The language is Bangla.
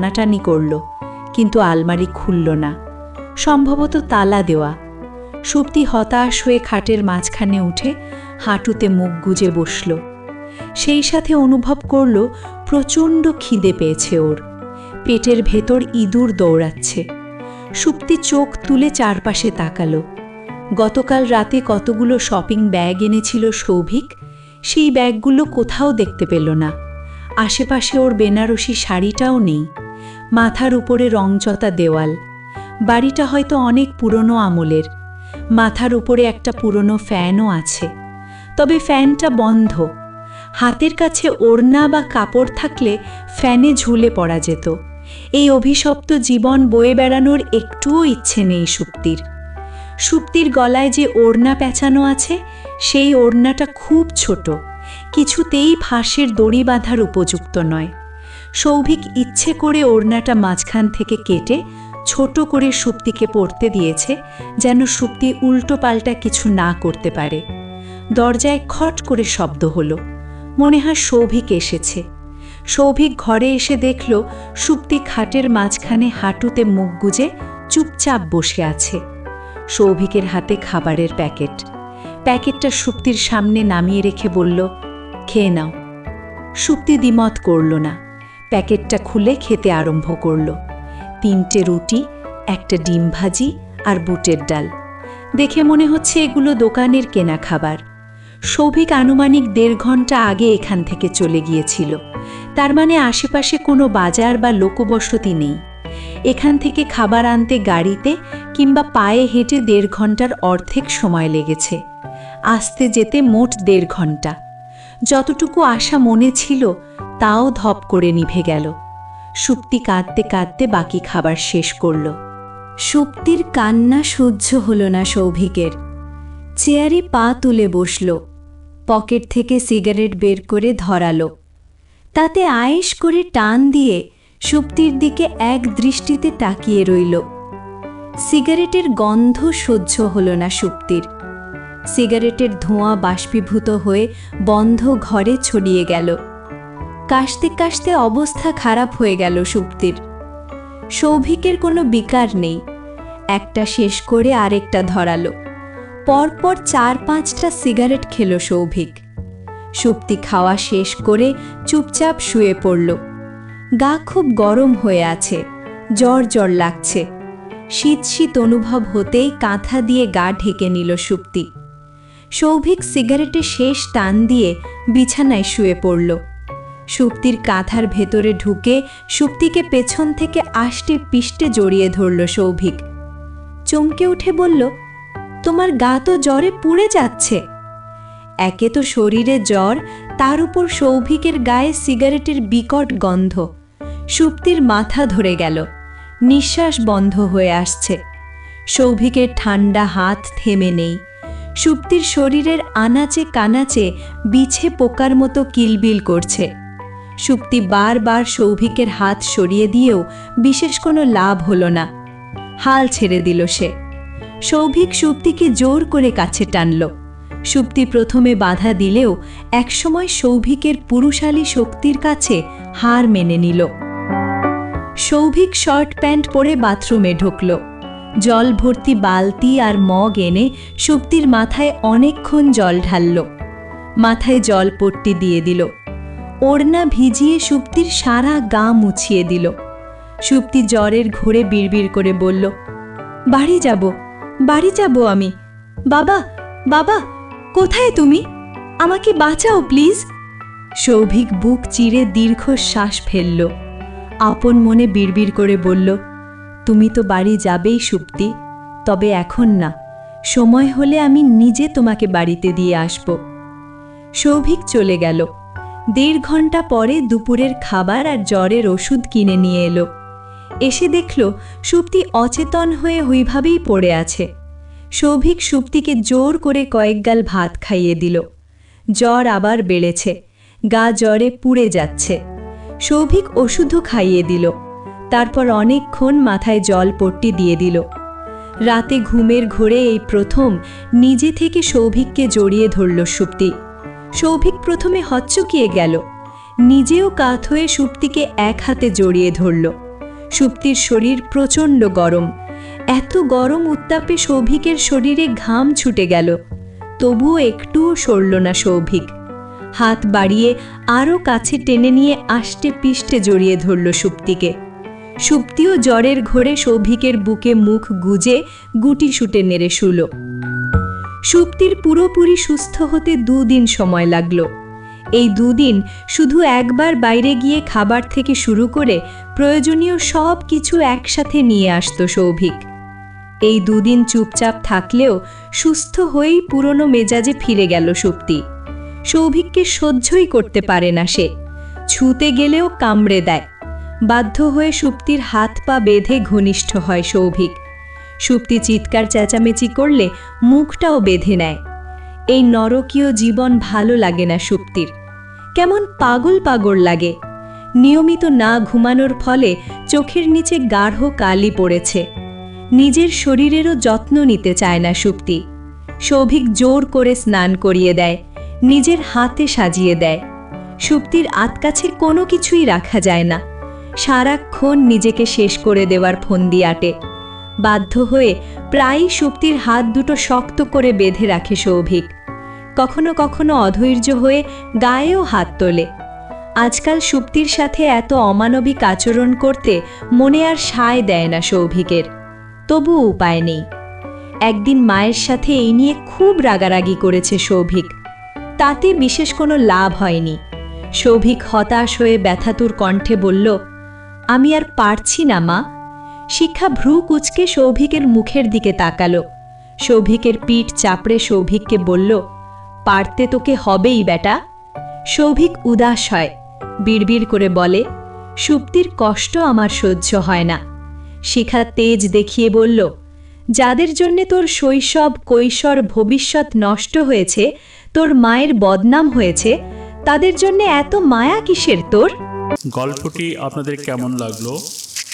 টানাটানি করল, কিন্তু আলমারি খুলল না। সম্ভবত তালা দেওয়া। সুপ্তি হতাশ হয়ে খাটের মাঝখানে উঠে হাঁটুতে মুখ গুজে বসল। সেই সাথে অনুভব করল, প্রচণ্ড খিদে পেয়েছে ওর। পেটের ভেতর ইঁদুর দৌড়াচ্ছে। সুপ্তি চোখ তুলে চারপাশে তাকালো। গতকাল রাতে কতগুলো শপিং ব্যাগ এনেছিল সৌভিক, সেই ব্যাগগুলো কোথাও দেখতে পেল না। আশেপাশে ওর বেনারসি শাড়িটাও নেই। মাথার উপরে রংচতা দেওয়াল। বাড়িটা হয়তো অনেক পুরনো আমলের। মাথার উপরে একটা পুরনো ফ্যানও আছে। তবে ফ্যানটা বন্ধ। হাতের কাছে ওড়না বা কাপড় থাকলে ফ্যানে ঝুলে পড়া যেত। এই অভিশপ্ত জীবন বয়ে বেড়ানোর একটুও ইচ্ছে নেই সুপ্তির। সুপ্তির গলায় যে ওড়না পেঁচানো আছে, সেই ওড়নাটা খুব ছোট। কিছুতেই ফাঁসের দড়ি বাঁধার উপযুক্ত নয়। সৌভিক ইচ্ছে করে ওড়নাটা মাঝখান থেকে কেটে ছোট করে সুপ্তিকে পড়তে দিয়েছে যেন সুপ্তি উল্টো পাল্টা কিছু না করতে পারে। দরজায় খট করে শব্দ হলো। মনে হয় সৌভিক এসেছে। সৌভিক ঘরে এসে দেখল সুপ্তি খাটের মাঝখানে হাঁটুতে মুখ গুজে চুপচাপ বসে আছে। সৌভিকের হাতে খাবারের প্যাকেট। প্যাকেটটা সুপ্তির সামনে নামিয়ে রেখে বলল, খেয়ে নাও। সুপ্তি দ্বিমত করল না। প্যাকেটটা খুলে খেতে আরম্ভ করল। তিনটে রুটি, একটা ডিম ভাজি আর বুটের ডাল। দেখে মনে হচ্ছে এগুলো দোকানের কেনা খাবার। সৌভিক আনুমানিক দেড় ঘণ্টা আগে এখান থেকে চলে গিয়েছিল। তার মানে আশেপাশে কোনো বাজার বা লোকবসতি নেই। এখান থেকে খাবার আনতে গাড়িতে কিংবা পায়ে হেঁটে দেড় ঘণ্টার অর্ধেক সময় লেগেছে। আসতে যেতে মোট দেড় ঘণ্টা। যতটুকু আশা মনে ছিল তাও ধপ করে নিভে গেল। সুপ্তি কাঁদতে কাঁদতে বাকি খাবার শেষ করল। সুপ্তির কান্না সহ্য হল না সৌভিকের। চেয়ারে পা তুলে বসল, পকেট থেকে সিগারেট বের করে ধরালো। তাতে আয়েস করে টান দিয়ে সুপ্তির দিকে এক দৃষ্টিতে তাকিয়ে রইল। সিগারেটের গন্ধ সহ্য হল না সুপ্তির। সিগারেটের ধোঁয়া বাষ্পীভূত হয়ে বন্ধ ঘরে ছড়িয়ে গেল। কাশতে কাশতে অবস্থা খারাপ হয়ে গেল সুপ্তির। সৌভিকের কোনো বিকার নেই। একটা শেষ করে আরেকটা ধরালো। পরপর চার পাঁচটা সিগারেট খেল সৌভিক। সুপ্তি খাওয়া শেষ করে চুপচাপ শুয়ে পড়ল। গা খুব গরম হয়ে আছে। জ্বর জ্বর লাগছে। শীত শীত অনুভব হতেই কাঁথা দিয়ে গা ঢেকে নিল সুপ্তি। সৌভিক সিগারেটে শেষ টান দিয়ে বিছানায় শুয়ে পড়ল। সুপ্তির কাঁথার ভেতরে ঢুকে সুপ্তিকে পেছন থেকে আষ্টে পিষ্টে জড়িয়ে ধরল সৌভিক। চমকে উঠে বলল, তোমার গা তো জ্বরে পুড়ে যাচ্ছে। একে তো শরীরে জ্বর, তার উপর সৌভিকের গায়ে সিগারেটের বিকট গন্ধ। সুপ্তির মাথা ধরে গেল, নিঃশ্বাস বন্ধ হয়ে আসছে। সৌভিকের ঠান্ডা হাত থেমে নেই। সুপ্তির শরীরের আনাচে কানাচে বিছে পোকার মতো কিলবিল করছে। সুপ্তি বারবার সৌভিকের হাত সরিয়ে দিয়েও বিশেষ কোনো লাভ হলো না। হাল ছেড়ে দিল সে। সৌভিক সুপ্তিকে জোর করে কাছে টানল। সুপ্তি প্রথমে বাধা দিলেও একসময় সৌভিকের পুরুষালী শক্তির কাছে হার মেনে নিল। সৌভিক শর্ট প্যান্ট পরে বাথরুমে ঢুকল। জল ভর্তি বালতি আর মগ এনে সুপ্তির মাথায় অনেকক্ষণ জল ঢালল। মাথায় জল পট্টি দিয়ে দিল। ওড়না ভিজিয়ে সুপ্তির সারা গা মুছিয়ে দিল। সুপ্তি জ্বরের ঘোরে বিড়বিড় করে বলল, বাড়ি যাব বাড়ি যাব আমি। বাবা বাবা, কোথায় তুমি? আমাকে বাঁচাও, প্লিজ। সৌভিক বুক চিরে দীর্ঘ শ্বাস ফেলল। আপন মনে বিড়বিড় করে বলল, তুমি তো বাড়ি যাবেই সুপ্তি, তবে এখন না। সময় হলে আমি নিজে তোমাকে বাড়িতে দিয়ে আসব। সৌভিক চলে গেল। দেড় ঘণ্টা পরে দুপুরের খাবার আর জ্বরের ওষুধ কিনে নিয়ে এলো। এসে দেখল সুপ্তি অচেতন হয়ে ওইভাবেই পড়ে আছে। সৌভিক সুপ্তিকে জোর করে কয়েক গাল ভাত খাইয়ে দিল। জ্বর আবার বেড়েছে, গা জ্বরে পুড়ে যাচ্ছে। সৌভিক ওষুধও খাইয়ে দিল, তারপর অনেকক্ষণ মাথায় জল পট্টি দিয়ে দিল। রাতে ঘুমের ঘোরে এই প্রথম নিজে থেকে সৌভিককে জড়িয়ে ধরল সুপ্তি। সৌভিক প্রথমে হচ্চকিয়ে গেল। নিজেও কাত হয়ে সুপ্তিকে এক হাতে জড়িয়ে ধরল। সুপ্তির শরীর প্রচণ্ড গরম। এত গরম উত্তাপে সৌভিকের শরীরে ঘাম ছুটে গেল। তবুও একটুও সরল না সৌভিক। হাত বাড়িয়ে আরও কাছে টেনে নিয়ে আষ্টে পিষ্টে জড়িয়ে ধরল সুপ্তিকে। সুপ্তিও জ্বরের ঘোরে সৌভিকের বুকে মুখ গুজে গুটি শুটে নেড়ে শুল। সুপ্তির পুরোপুরি সুস্থ হতে দুদিন সময় লাগল। এই দুদিন শুধু একবার বাইরে গিয়ে খাবার থেকে শুরু করে প্রয়োজনীয় সব কিছু একসাথে নিয়ে আসতো সৌভিক। এই দুদিন চুপচাপ থাকলেও সুস্থ হয়েই পুরনো মেজাজে ফিরে গেল সুপ্তি। সৌভিককে সহ্যই করতে পারে না সে। ছুতে গেলেও কামড়ে দেয়। বাধ্য হয়ে সুপ্তির হাত পা বেঁধে ঘনিষ্ঠ হয় সৌভিক। সুপ্তি চিৎকার চেঁচামেচি করলে মুখটাও বেঁধে নেয়। এই নরকীয় জীবন ভালো লাগে না সুপ্তির। কেমন পাগল পাগল লাগে। নিয়মিত না ঘুমানোর ফলে চোখের নিচে গাঢ় কালি পড়েছে। নিজের শরীরেরও যত্ন নিতে চায় না সুপ্তি। সৌভিক জোর করে স্নান করিয়ে দেয়, নিজের হাতে সাজিয়ে দেয়। সুপ্তির আতকাছে কোনো কিছুই রাখা যায় না। সারাক্ষণ নিজেকে শেষ করে দেওয়ার ফন্দি আটে। বাধ্য হয়ে প্রায়ই সুপ্তির হাত দুটো শক্ত করে বেঁধে রাখে সৌভিক। কখনো কখনো অধৈর্য হয়ে গায়েও হাত তোলে। আজকাল সুপ্তির সাথে এত অমানবিক আচরণ করতে মনে আর সায় দেয় না সৌভিকের। তবু উপায় নেই। একদিন মায়ের সাথে এই নিয়ে খুব রাগারাগি করেছে সৌভিক। তাতে বিশেষ কোনো লাভ হয়নি। সৌভিক হতাশ হয়ে ব্যথাতুর কণ্ঠে বলল, আমি আর পারছি না মা। শিক্ষা ভ্রু কুচকে সৌভিকের মুখের দিকে তাকালো। সৌভিকের পিঠ চাপড়ে সৌভিককে বলল, পারতে তোকে হবেই বেটা। সৌভিক উদাস হয়, বিড়বিড় করে বলে, সুপ্তির কষ্ট আমার সহ্য হয় না। শিখা তেজ দেখিয়ে বলল, যাদের জন্যে তোর শৈশব, কৈশোর, ভবিষ্যৎ নষ্ট হয়েছে, তোর মায়ের বদনাম হয়েছে, তাদের জন্যে এত মায়া কিসের তোর? গল্পটি আপনাদের কেমন লাগল?